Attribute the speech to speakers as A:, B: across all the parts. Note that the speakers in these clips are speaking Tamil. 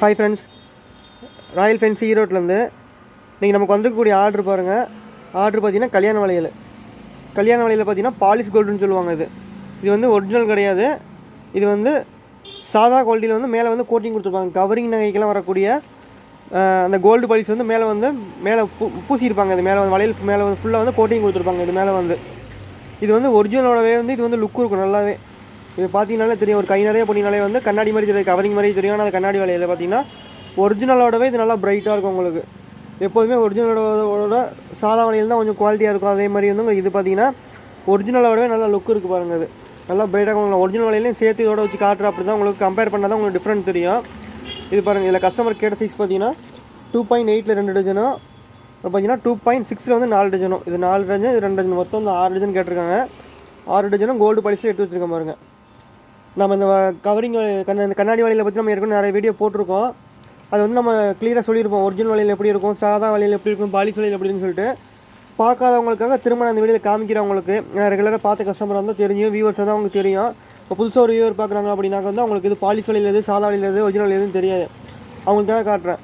A: ஹாய் ஃப்ரெண்ட்ஸ் ராயல் ஃபென்ஸ் ஈரோட்லேருந்து இன்றைக்கி நமக்கு வந்திருக்கக்கூடிய ஆர்டர் பாருங்கள் ஆர்டர் பார்த்தீங்கன்னா கல்யாண வளையல். கல்யாண வளையல் பார்த்தீங்கன்னா பாலிஷ் கோல்டுன்னு சொல்லுவாங்க இது. இது வந்து ஒரிஜினல் கிடையாது. இது வந்து சாதா குவாலிட்டியில் வந்து மேலே வந்து கோட்டிங் கொடுத்துருப்பாங்க. கவரிங் நகைக்கெல்லாம் வரக்கூடிய அந்த கோல்டு பாலிஷ் வந்து மேலே வந்து மேலே பூ பூசியிருப்பாங்க. இது மேலே வந்து வளையல் மேலே வந்து ஃபுல்லாக வந்து கோட்டிங் கொடுத்துருப்பாங்க. இது மேலே வந்து. இது வந்து ஒரிஜினலோடவே வந்து இது வந்து லுக் இருக்கும். நல்லாவே. இது பார்த்தீங்கனாலே தெரியும். ஒரு கை நிறைய பண்ணினாலே வந்து கண்ணாடி மாதிரி தெரியும். கவரிங் மாதிரி தெரியும். ஆனால் அது கண்ணாடி வேலையில் பார்த்தீங்கன்னா ஒரிஜினலோடவே இது நல்லா பிரைட்டாக இருக்கும் உங்களுக்கு. எப்போதுமே ஒரிஜினலோட சாதா வலையில் தான் கொஞ்சம் குவாலிட்டியாக இருக்கும். அதே மாதிரி வந்து இது பார்த்தீங்கன்னா ஒரிஜினலோடவே நல்லா லுக் இருக்குது பாருங்கள் அது நல்லா பிரைட்டாக உங்களுக்கு ஒரிஜினல் வலையிலையும் சேர்த்து இதோட வச்சு காட்டுற அப்படி தான் உங்களுக்கு கம்பேர் பண்ணால் தான் உங்களுக்கு டிஃப்ரெண்ட் தெரியும். இது பாருங்கள் இதில் கஸ்டமர் கேட்ட சைஸ் பார்த்தீங்கன்னா டூ பாயிண்ட் எயிட்டில் ரெண்டு டஜனும் அப்புறம் பார்த்தீங்கன்னா டூ பாயிண்ட் சிக்ஸில் வந்து நாலு டஜனும் இது நாலு டஜன் இது ரெண்டு டஜன் மொத்தம் வந்து ஆறு டஜன் கேட்டிருக்காங்க. ஆறு டஜனும் கோல்டு பாலிஷில் எடுத்து வச்சிருக்கேன் பாருங்கள் நம்ம இந்த கவரிங் கண்ண இந்த கண்ணாடி வலையில் பற்றி நம்ம ஏற்கனவே நிறைய வீடியோ போட்டிருக்கோம். அது வந்து நம்ம க்ளியராக சொல்லியிருப்போம். ஒரிஜினல் வலையில் எப்படி இருக்கும் சாதா வலையில் எப்படி இருக்கும் பாலிஸ் வலையில் எப்படின்னு சொல்லிட்டு. பார்க்காதவங்களுக்காக திரும்ப நான் இந்த வீடியோவில் காமிக்கிறவங்களுக்கு நான் ரெகுலராக பார்த்த கஸ்டமர் வந்து தெரியும் வியூவர்ஸ் தான் அவங்களுக்கு தெரியும். இப்போ புதுசாக ஒரு வியூவர் பார்க்குறாங்க அப்படின்னாக்க வந்து அவங்களுக்கு இது பாலிஸ் வலையில் எது சாதா வலையில் எது ஒரிஜினல் எதுன்னு தெரியாது. அவங்களுக்காக காட்டுறேன்.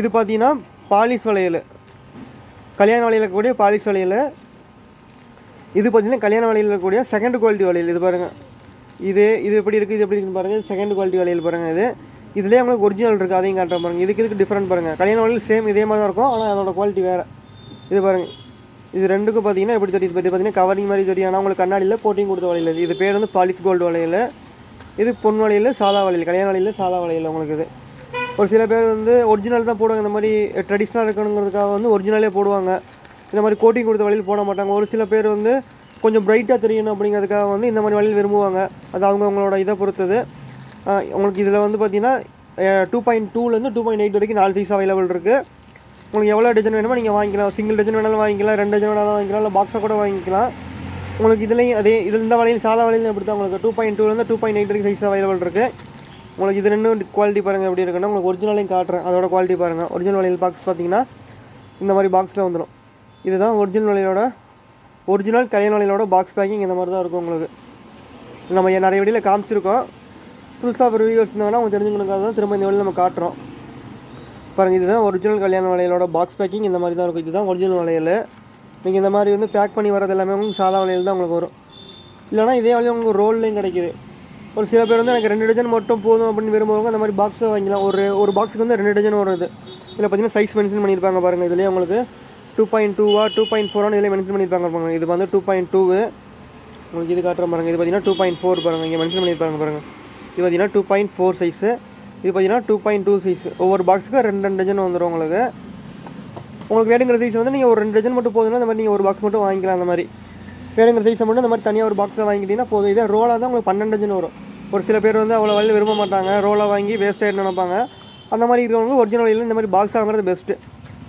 A: இது பார்த்தீங்கன்னா பாலிஸ் வளையல் கல்யாண வலையில் இருக்கக்கூடிய பாலிஸ் வலையில். இது பார்த்தீங்கன்னா கல்யாண வலையில் இருக்கக்கூடிய செகண்ட் குவாலிட்டி வலையில் இது பாருங்கள் இது இது எப்படி இருக்குது இது எப்படி இருக்குன்னு பாருங்கள் செகண்ட் குவாலிட்டி வளையல் பாருங்கள் இது. இதுலேயே உங்களுக்கு ஒரிஜினல் இருக்குது அதையும் காட்டுறேன் பாருங்கள் இதுக்கு இதுக்கு டிஃப்ரெண்ட் பாருங்கள் கல்யாண வளையல் சேம் இதே மாதிரி தான் இருக்கும் ஆனால் அதோட குவாலிட்டி வேறு. இது பாருங்கள் இது ரெண்டுக்கும் பார்த்தீங்கன்னா எப்படி தெரியுது பற்றி பார்த்தீங்கன்னா கவரிங் மாதிரி தெரியும் ஆனால் உங்களுக்கு கண்ணாடியில் கோட்டிங் கொடுத்த வளையல் இது. பேர் வந்து பாலிஷ் கோல்டு வளையல். இது பொன் வளையல் சாதா வளையல். கல்யாண வளையல் சாதா வளையல் உங்களுக்கு இது. ஒரு சில பேர் வந்து ஒரிஜினல் தான் போடுவாங்க. இந்த மாதிரி ட்ரெடிஷ்னலாக இருக்கணுங்கிறதுக்காக வந்து ஒரிஜினலே போடுவாங்க. இந்த மாதிரி கோட்டிங் கொடுத்த வழியில் போட மாட்டாங்க. ஒரு சில பேர் வந்து கொஞ்சம் பிரைட்டாக தெரியணும் அப்படிங்கிறதுக்காக வந்து இந்த மாதிரி வழியில் விரும்புவாங்க. அது அவங்க அவங்களோட இதை பொறுத்தது. உங்களுக்கு இதில் வந்து பார்த்தீங்கன்னா டூ பாயிண்ட் டூலேருந்து டூ பாயிண்ட் எயிட் வரைக்கும் நாலு சைஸ் அவைலபிள் இருக்குது உங்களுக்கு எவ்வளோ டஜன் வேணுமோ நீங்கள் வாங்கிக்கலாம். சிங்கிள் டஜன் வேணாலும் வாங்கிக்கலாம் ரெண்டு டஜன் வேணாலும் வாங்கிக்கலாம் இல்லை பாக்ஸாக கூட வாங்கிக்கலாம். உங்களுக்கு இதுலேயும் அதே இதில் இந்த வலையில் சாதா வலையில் எப்படி தான் உங்களுக்கு டூ பாயிண்ட் டூலேருந்து டூ பாயிண்ட் எயிட் வரைக்கும் சைஸ் அவைலபிள் இருக்குது உங்களுக்கு இது ரெண்டும் குவாலிட்டி பாருங்கள் எப்படி இருக்குன்னா உங்களுக்கு ஒரிஜினலையும் காட்டுறேன். அதோட குவாலிட்டி பாருங்கள் ஒரிஜினல் வலையில் பாக்ஸ் பார்த்தீங்கன்னா இந்த மாதிரி பாக்ஸில் வந்துடும் இதுதான் ஒரிஜினல் வலையிலோட ஒரிஜினல் கல்யாண வலையிலோட பாக்ஸ் பேக்கிங் இந்த மாதிரி தான் இருக்கும் உங்களுக்கு. நம்ம நிறைய வீடியோவில் காமிச்சிருக்கோம். புதுசாக ஒரு வியூவர்ஸ் இருந்தாங்கன்னா அவங்க தெரிஞ்சுக்கணுக்காக தான் திரும்ப இந்த வழியில் நம்ம காட்டுறோம். பாருங்கள் இதுதான் ஒரிஜினல் கல்யாண வளையலோட பாக்ஸ் பேக்கிங் இந்த மாதிரி தான் இருக்கும். இதுதான் ஒரிஜினல் வளையல். நீங்கள் இந்த மாதிரி வந்து பேக் பண்ணி வரது எல்லாமே உங்களுக்கு சாதா வளையல் தான் உங்களுக்கு வரும். இல்லைனா இதே வளையல் உங்களுக்கு ரோல்லையும் கிடைக்குது. ஒரு சில பேர் வந்து எனக்கு ரெண்டு டஜன் மட்டும் போதும் அப்படின்னு விரும்புவாங்க அந்த மாதிரி பாக்ஸை வாங்கிக்கலாம். ஒரு ஒரு பாக்ஸுக்கு வந்து ரெண்டு டஜன் வருது இதில் பார்த்தீங்கன்னா சைஸ் மென்ஷன் பண்ணியிருப்பாங்க பாருங்கள் இதுலேயே உங்களுக்கு டூ பாயிண்ட் டூவா டூ பாயிண்ட் ஃபோரானு இதில் மென்ஷன் பண்ணியிருப்பாங்க பாருங்க. இது வந்து டூ பாயிண்ட் டூவு உங்களுக்கு இது காட்டுற பாருங்க. இது பார்த்தீங்கன்னா டூ பாயிண்ட் ஃபோர் பாருங்கள் இங்கே மென்ஷன் பண்ணியிருப்பாங்க பாருங்கள் இது பார்த்தீங்கன்னா டூ பாயிண்ட் ஃபோர் சைஸு இது பார்த்தீங்கன்னா டூ பாயிண்ட் டூ சைஸ் ஒவ்வொரு பாக்ஸுக்கு ரெண்டு ரெண்டு டஜன் வந்துடும் உங்களுக்கு. உங்களுக்கு வேணுங்கிற சைஸ் வந்து நீங்கள் ஒரு ரெண்டு டஜன் மட்டும் போதுன்னா அந்த மாதிரி நீங்கள் ஒரு பாக்ஸ் மட்டும் வாங்கிக்கலாம் அந்த மாதிரி. வேணுங்கிற சைஸை மட்டும் இந்த மாதிரி தனியாக ஒரு பாக்ஸை வாங்கிட்டீங்கன்னா போதும். இதே ரோலாக தான் உங்களுக்கு பன்னெண்டு டஜன் வரும். ஒரு சில பேர் வந்து அவ்வளோ வழியில் விரும்ப மாட்டாங்க. ரோலாக வாங்கி வேஸ்ட்டாக நினைப்பாங்க. அந்த மாதிரி இருக்கிறவங்க ஒரிஜினல் வழியில் இந்த மாதிரி பாக்ஸ் வாங்குறது பெஸ்ட்டு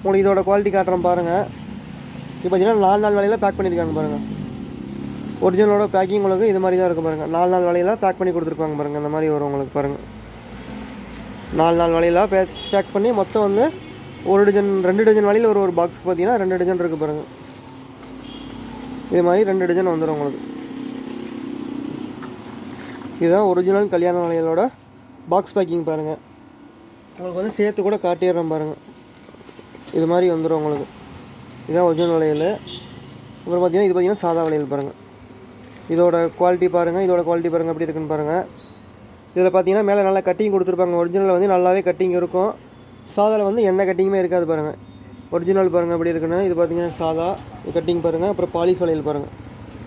A: உங்களுக்கு இதோட குவாலிட்டி காட்டுறேன் பாருங்கள் இப்போ பார்த்தீங்கன்னா நாலு நாள் வேலையில் பேக் பண்ணியிருக்காங்க பாருங்கள் ஒரிஜினலோட பேக்கிங் உங்களுக்கு இது மாதிரி தான் இருக்கும் பாருங்கள் நாலு நாள் வேலையில் பேக் பண்ணி கொடுத்துருப்பாங்க பாருங்கள் இந்த மாதிரி வரும் உங்களுக்கு பாருங்கள் நாலு நாள் வேலையில் பேக் பேக் பண்ணி மொத்தம் வந்து ஒரு டஜன் ரெண்டு டஜன் வேலையில் ஒரு ஒரு பாக்ஸ் பார்த்தீங்கன்னா ரெண்டு டஜன் இருக்குது பாருங்கள் இது மாதிரி ரெண்டு டஜன் வந்துடும் உங்களுக்கு. இதுதான் ஒரிஜினல் கல்யாண வளையலோட பாக்ஸ் பேக்கிங் பாருங்கள் உங்களுக்கு வந்து சேர்த்து கூட காட்டிடுறேன் பாருங்கள் இது மாதிரி வந்துடும் உங்களுக்கு. இதுதான் ஒரிஜினல் வளையல். அப்புறம் பார்த்தீங்கன்னா இது பார்த்தீங்கன்னா சாதா வளையல் பாருங்கள் இதோட குவாலிட்டி பாருங்கள் இதோட குவாலிட்டி பாருங்கள் எப்படி இருக்குன்னு பாருங்கள் இதில் பார்த்தீங்கன்னா மேலே நல்லா கட்டிங் கொடுத்துருப்பாங்க. ஒரிஜினலில் வந்து நல்லாவே கட்டிங் இருக்கும். சாதாவில் வந்து எந்த கட்டிங்குமே இருக்காது பாருங்கள் ஒரிஜினல் பாருங்கள் எப்படி இருக்குன்னு. இது பார்த்தீங்கன்னா சாதா. கட்டிங் பாருங்கள் அப்புறம் பாலிஷ் வளையல் பாருங்கள்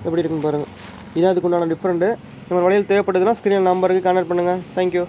A: எப்படி இருக்குன்னு பாருங்கள் இதான் அதுக்குண்டான டிஃப்ரெண்ட்டு நம்ம வளையல் தேவைப்படுதுன்னா ஸ்க்ரீனில் நம்பருக்கு கான்டாக்ட் பண்ணுங்கள் தேங்க்யூ